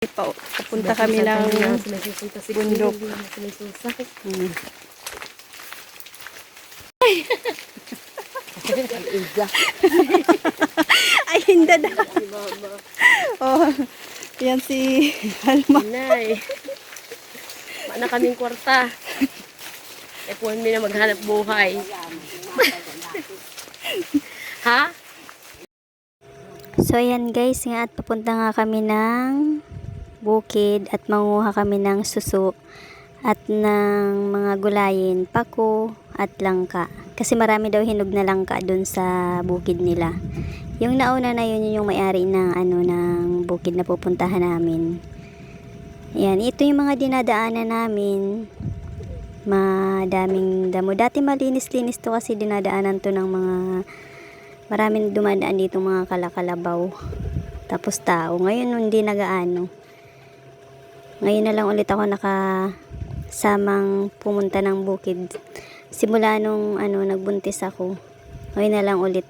Pa, papunta kami ng bundok. Hmm. Ay, hindi na. Oh, yan si Alma. Nay. Mana kaming kwarta. Eh, kung mi na maghanap buhay. ha? So ayan guys, nga at papunta nga kami ng bukid at manguha kami ng suso at ng mga gulayin, pako at langka. Kasi marami daw hinog na langka dun sa bukid nila. Yung nauna na yun yung may-ari ng ano ng bukid na pupuntahan namin. Yan, ito yung mga dinadaanan namin. Madaming damo. Dati malinis-linis to kasi dinadaanan to ng mga maraming dumadaan dito mga kalakalabaw. Tapos tao. Ngayon hindi nagaano. Ngayon na lang ulit ako nakasamang pumunta ng bukid. Simula nung ano, nagbuntis ako. Ngayon na lang ulit.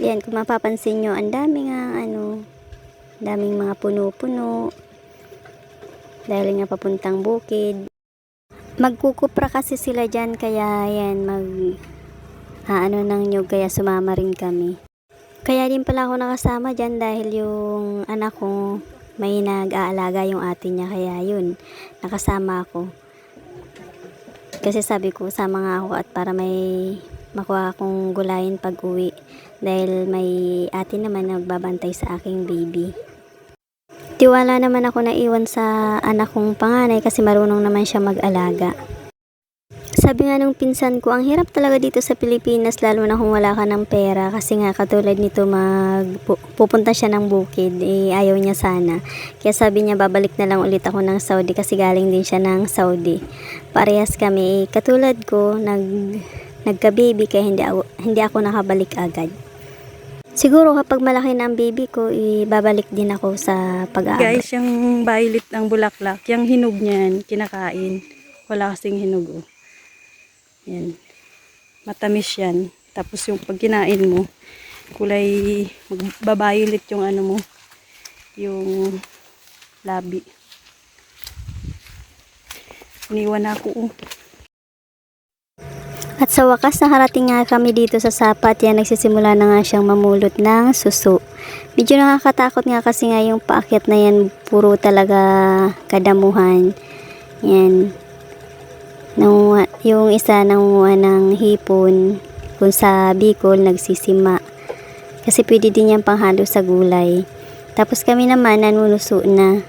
Yan, kung mapapansin nyo, ang dami nga ano, daming mga puno-puno. Dahil nga papuntang bukid. Magkukupra kasi sila dyan, kaya yan, mag ano ng nyug, kaya sumama rin kami. Kaya din pala ako nakasama dyan dahil yung anak ko may nag-aalaga yung ate niya, kaya yun, nakasama ako. Kasi sabi ko, sama nga ako at para may makuha akong gulayin pag uwi. Dahil may ate naman na nagbabantay sa aking baby. Tiwala naman ako na iwan sa anak kong panganay kasi marunong naman siya mag-alaga. Sabi nga nung pinsan ko, ang hirap talaga dito sa Pilipinas lalo na kung wala ka ng pera kasi nga katulad nito mag pu- pupunta siya ng bukid, eh, ayaw niya sana. Kaya sabi niya babalik na lang ulit ako ng Saudi kasi galing din siya ng Saudi. Parehas kami, eh, katulad ko, nag nagka-baby kaya hindi ako, hindi ako nakabalik agad. Siguro kapag malaki na ang baby ko, ibabalik din ako sa pag-aaral. Guys, yung violet ng bulaklak, yung hinog niyan, kinakain. Wala kasing hinog, oh. Yan. Matamis yan. Tapos yung pag kinain mo, kulay, magbabayolet yung ano mo, yung labi. Iniwan ako, oh. At sa wakas, nakarating nga kami dito sa sapat. Yan, nagsisimula na nga siyang mamulot ng suso. Medyo nakakatakot nga kasi nga yung paakyat na yan, puro talaga kadamuhan. Yan. Nanguha, yung isa nanguha ng hipon. Kung sa Bicol, nagsisima. Kasi pwede din yan panghalo sa gulay. Tapos kami naman, nanunuso na.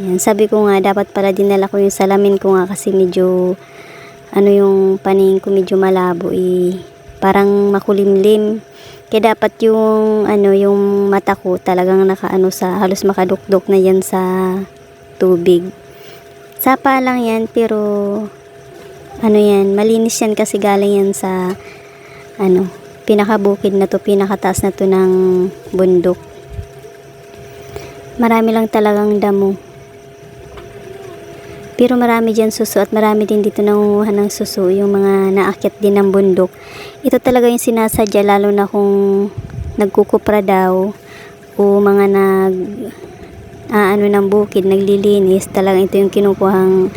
Yan, sabi ko nga, dapat pala dinala ko yung salamin ko nga kasi medyo ano yung paningin ko medyo malabo eh, parang makulimlim. Kaya dapat yung ano yung mata ko talagang nakaano sa halos makadukdok na yan sa tubig. Sapa lang yan pero ano yan, malinis yan kasi galing yan sa ano, pinakabukid na to, pinakataas na to ng bundok. Marami lang talagang damo. Pero marami dyan suso at marami din dito nangunguha ng suso, yung mga naakyat din ng bundok. Ito talaga yung sinasadya lalo na kung nagkukupra daw o mga nag aano ng bukid, naglilinis, talagang ito yung kinukuhang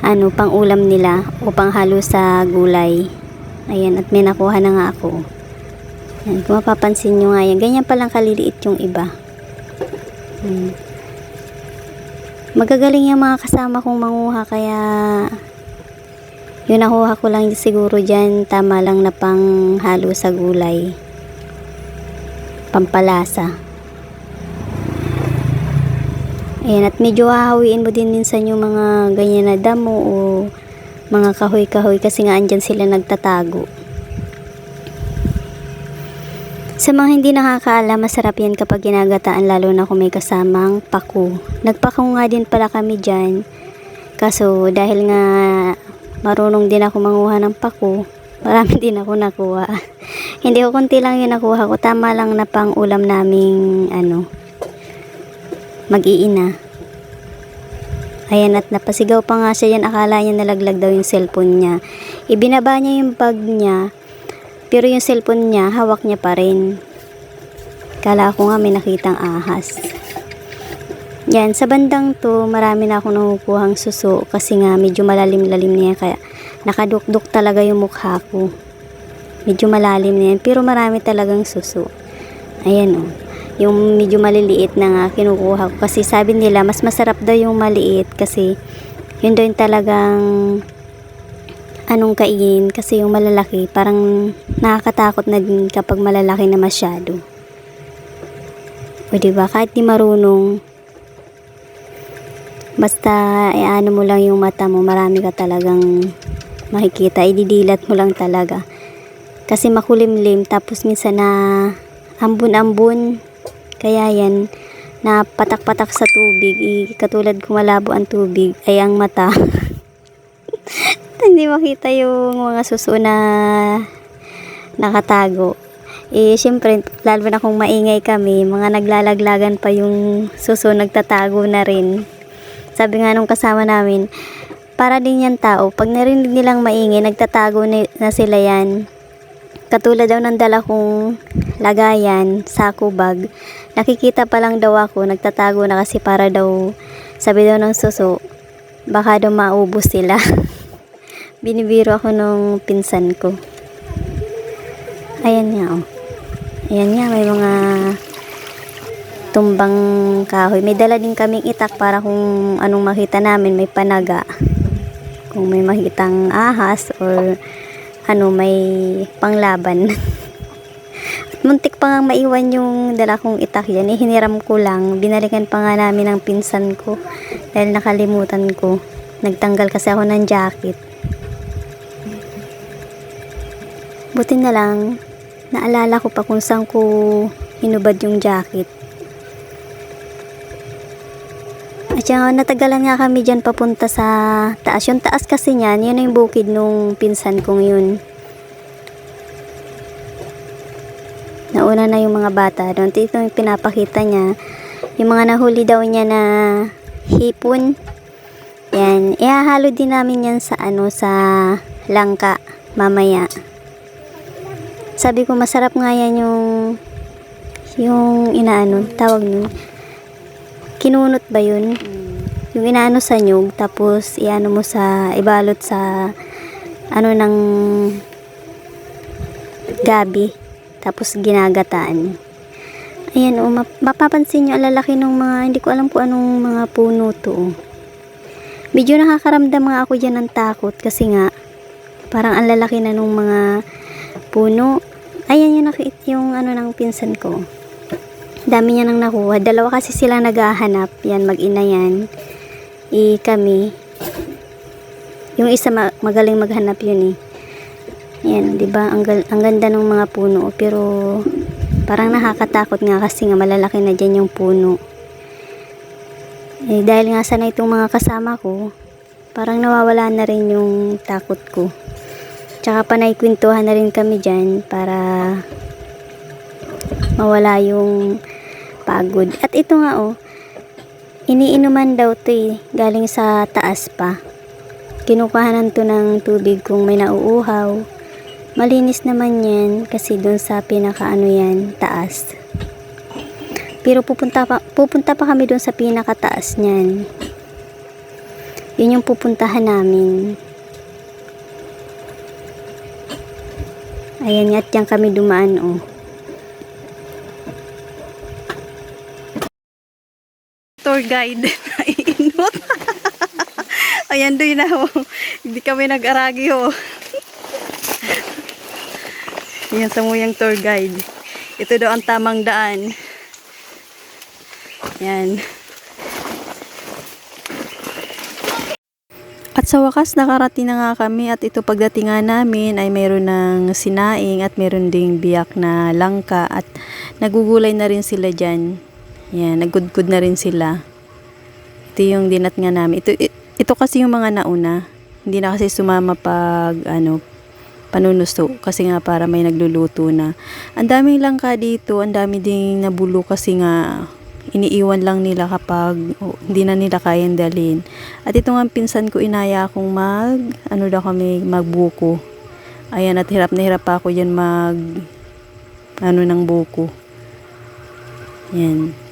ano, pang ulam nila o panghalo sa gulay. Ayan, at may nakuha na nga ako. Ayan, kung mapapansin nyo nga yan, ganyan palang kaliliit yung iba. Hmm. Magagaling yung mga kasama kong manguha kaya yung nakuha ko lang siguro dyan tama lang na pang halo sa gulay. Pampalasa. Ayan, at medyo hahawiin mo din minsan yung mga ganyan na damo o mga kahoy-kahoy kasi nga andyan sila nagtatago. Sa mga hindi nakakaalam, masarap yan kapag ginagataan lalo na kung may kasamang paku. Nagpaku nga din pala kami dyan. Kaso dahil nga marunong din ako manguha ng paku, marami din ako nakuha. hindi ko konti lang yung nakuha ko. Tama lang na pang ulam naming ano, mag-iina. Ayan at napasigaw pa nga siya yan. Akala niya nalaglag daw yung cellphone niya. Ibinaba niya yung bag niya. Pero yung cellphone niya, hawak niya pa rin. Kala ko nga may nakitang ahas. Yan, sa bandang to, marami na akong nakukuhang suso kasi nga medyo malalim-lalim niya kaya nakadukduk talaga yung mukha ko. Medyo malalim na yan, pero marami talagang suso. Ayan o. Yung medyo maliliit na nga kinukuha ko. Kasi sabi nila mas masarap daw yung maliit kasi yun daw yung talagang anong kainin. Kasi yung malalaki parang nakakatakot na din kapag malalaki na masyado. O diba, kahit di marunong, basta eh, ano mo lang yung mata mo, marami ka talagang makikita, ididilat mo lang talaga. Kasi makulimlim, tapos minsan na ambun-ambun, kaya yan, na patak-patak sa tubig, eh, katulad kung malabo ang tubig, ay ang mata. Hindi makita yung mga suso na nakatago. Eh, syempre, lalo na kung maingay kami, mga naglalaglagan pa yung suso, nagtatago na rin. Sabi nga nung kasama namin, para din yan tao, pag narinig nilang maingay, nagtatago na, na sila yan. Katulad daw ng dala kong lagayan, sako bag, nakikita pa lang daw ako, nagtatago na kasi para daw, sabi daw ng suso, baka daw maubos sila. Binibiro ako nung pinsan ko. Ayan nga, oh. Ayan nga, may mga tumbang kahoy. May dala din kaming itak para kung anong makita namin, may panaga. Kung may makitang ahas or ano, may panglaban. Muntik pa nga maiwan yung dala kong itak yan. Eh, hiniram ko lang. Binalikan pa nga namin ng pinsan ko. Dahil nakalimutan ko. Nagtanggal kasi ako ng jacket. Buti na lang, naalala ko pa kung saan ko hinubad yung jacket. At saka natagalan nga kami dyan papunta sa taas. Yung taas kasi niyan, yun yung bukid nung pinsan kong yun. Nauna na yung mga bata doon. Ito yung pinapakita niya. Yung mga nahuli daw niya na hipon. Yan. Ihahalo din namin yan sa ano, sa langka mamaya. Sabi ko masarap nga yan yung yung inaano, tawag nun. Kinunot ba yun? Yung inaano sa nyug, tapos iano mo sa, ibalot sa ano ng gabi. Tapos ginagataan. Ayan, oh, map- mapapansin nyo, ang lalaki ng mga, hindi ko alam kung anong mga puno to. oh. Medyo nakakaramdam nga ako dyan ng takot kasi nga, parang ang lalaki na nung mga puno. Ayan yung nakit yung ano ng pinsan ko. Dami niya nang nakuha. Dalawa kasi sila naghahanap. Yan, mag-ina yan. I kami. Yung isa ma- magaling maghanap yun eh. Yan, 'di ba? Ang, ang ganda ng mga puno, pero parang nakakatakot nga kasi nga malalaki na diyan yung puno. Eh, dahil nga sana itong mga kasama ko, parang nawawala na rin yung takot ko. Tsaka panay kwentuhan na rin kami dyan para mawala yung pagod. At ito nga oh, iniinuman daw to eh, galing sa taas pa. Kinukuhanan to ng tubig kung may nauuhaw. Malinis naman yan kasi doon sa pinakaano yan, taas. Pero pupunta pa, pupunta pa kami doon sa pinakataas niyan. Yun yung pupuntahan namin. Ayan, at yan kami dumaan, oh. Tour guide. Naiinot. Ayan doon na oh. Hindi kami nag-aragi oh. Yan sa muyang tour guide. Ito daw ang tamang daan. Yan. At sa wakas nakarating na nga kami at ito pagdating namin ay mayroon ng sinaing at mayroon ding biyak na langka at nagugulay na rin sila dyan. Yan, nagudgud na rin sila. Ito yung dinat nga namin. Ito, ito kasi yung mga nauna. Hindi na kasi sumama pag ano, panunuso kasi nga para may nagluluto na. Ang daming langka dito, ang dami ding nabulo kasi nga iniiwan lang nila kapag oh, hindi na nila kayang dalhin. At ito nga pinsan ko inaya akong mag, ano daw kami, magbuko. Ayan, at hirap na hirap pa ako yan mag, ano ng buko. Yan.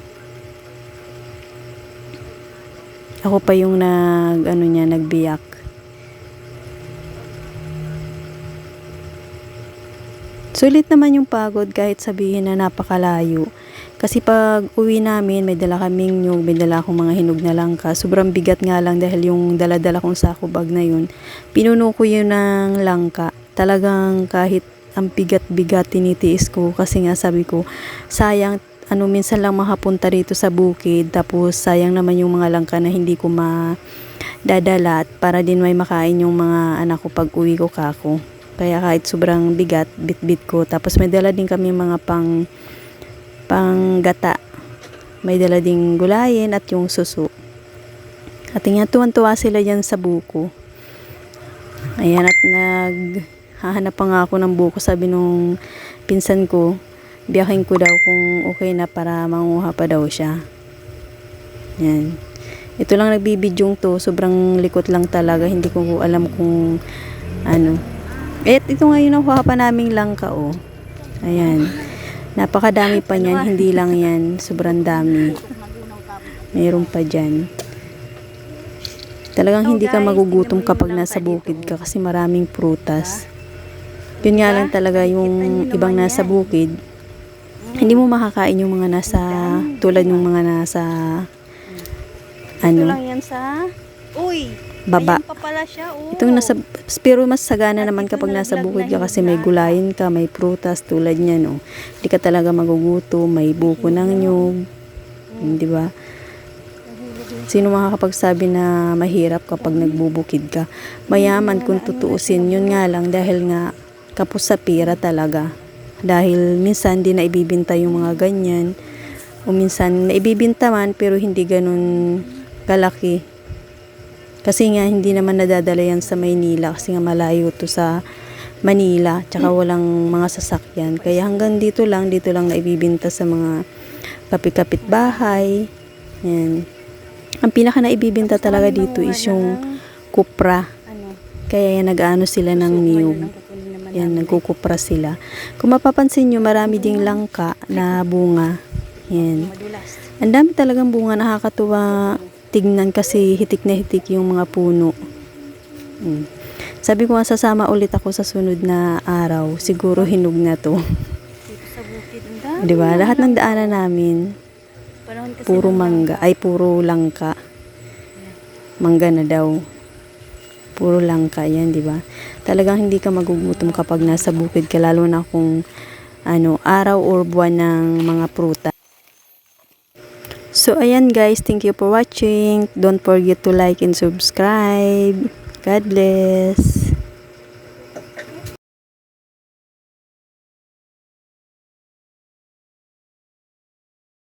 Ako pa yung nag, ano niya, nagbiyak. Sulit naman yung pagod kahit sabihin na napakalayo. Kasi pag uwi namin, may dala kaming nyug, may dala akong mga hinog na langka. Sobrang bigat nga lang dahil yung dala-dala kong sako bag na yun. Pinuno ko yun ng langka. Talagang kahit ang bigat-bigat tinitiis ko kasi nga sabi ko, sayang ano minsan lang makapunta rito sa bukid tapos sayang naman yung mga langka na hindi ko ma dadala at para din may makain yung mga anak ko pag uwi ko kako. Kaya kahit sobrang bigat, bit-bit ko. Tapos may dala din kami mga pang pang gata. May dala ding gulayin at yung suso. At nga tuwan-tuwa sila dyan sa buko. Ayan at nag hahanap pa nga ako ng buko sabi nung pinsan ko biyakin ko daw kung okay na para manguha pa daw siya. Yan. Ito lang nagbibidyong to, sobrang likot lang talaga, hindi ko alam kung ano. Eh, ito nga yung nakuha pa naming langka, oh. Ayan. Napakadami pa niyan, hindi lang yan, sobrang dami. Mayroon pa dyan. Talagang hindi ka magugutom kapag nasa bukid ka kasi maraming prutas. Yun nga lang talaga yung ibang nasa bukid, hindi mo makakain yung mga nasa, tulad yung mga nasa, ano, yan sa... Uy! baba. pa pala siya, oh. Itong nasa, pero mas sagana naman kapag nasa bukid ka kasi may gulayin ka, may prutas tulad niya, no. Hindi ka talaga magugutom, may buko ng nyug, di ba? Sino makakapagsabi na mahirap kapag nagbubukid ka? Mayaman kung tutuusin, yun nga lang dahil nga kapos sa pira talaga. Dahil minsan di na ibibinta yung mga ganyan. O minsan naibibinta man pero hindi ganun kalaki. Kasi nga hindi naman nadadala yan sa Maynila kasi nga malayo to sa Manila tsaka walang mga sasakyan. Kaya hanggang dito lang, dito lang naibibinta sa mga kapit-kapit bahay. Yan. Ang pinaka naibibinta talaga dito is yung kupra. Ano? Kaya yan nag-ano sila ng niyog. Yan, nagkukupra sila. Kung mapapansin nyo, marami ding langka na bunga. Yan. Ang dami talagang bunga, nakakatuwa tignan kasi hitik na hitik yung mga puno. Mm. Sabi ko nga sasama ulit ako sa sunod na araw. Siguro hinog na to. Dito sa bukid. 'Di ba? Lahat ng daanan namin puro ng- mangga, ay puro langka. Mangga na daw. Puro langka 'yan, 'di ba? Talagang hindi ka magugutom kapag nasa bukid ka lalo na kung ano, araw or buwan ng mga prutas. So, ayan guys. Thank you for watching. Don't forget to like and subscribe. God bless.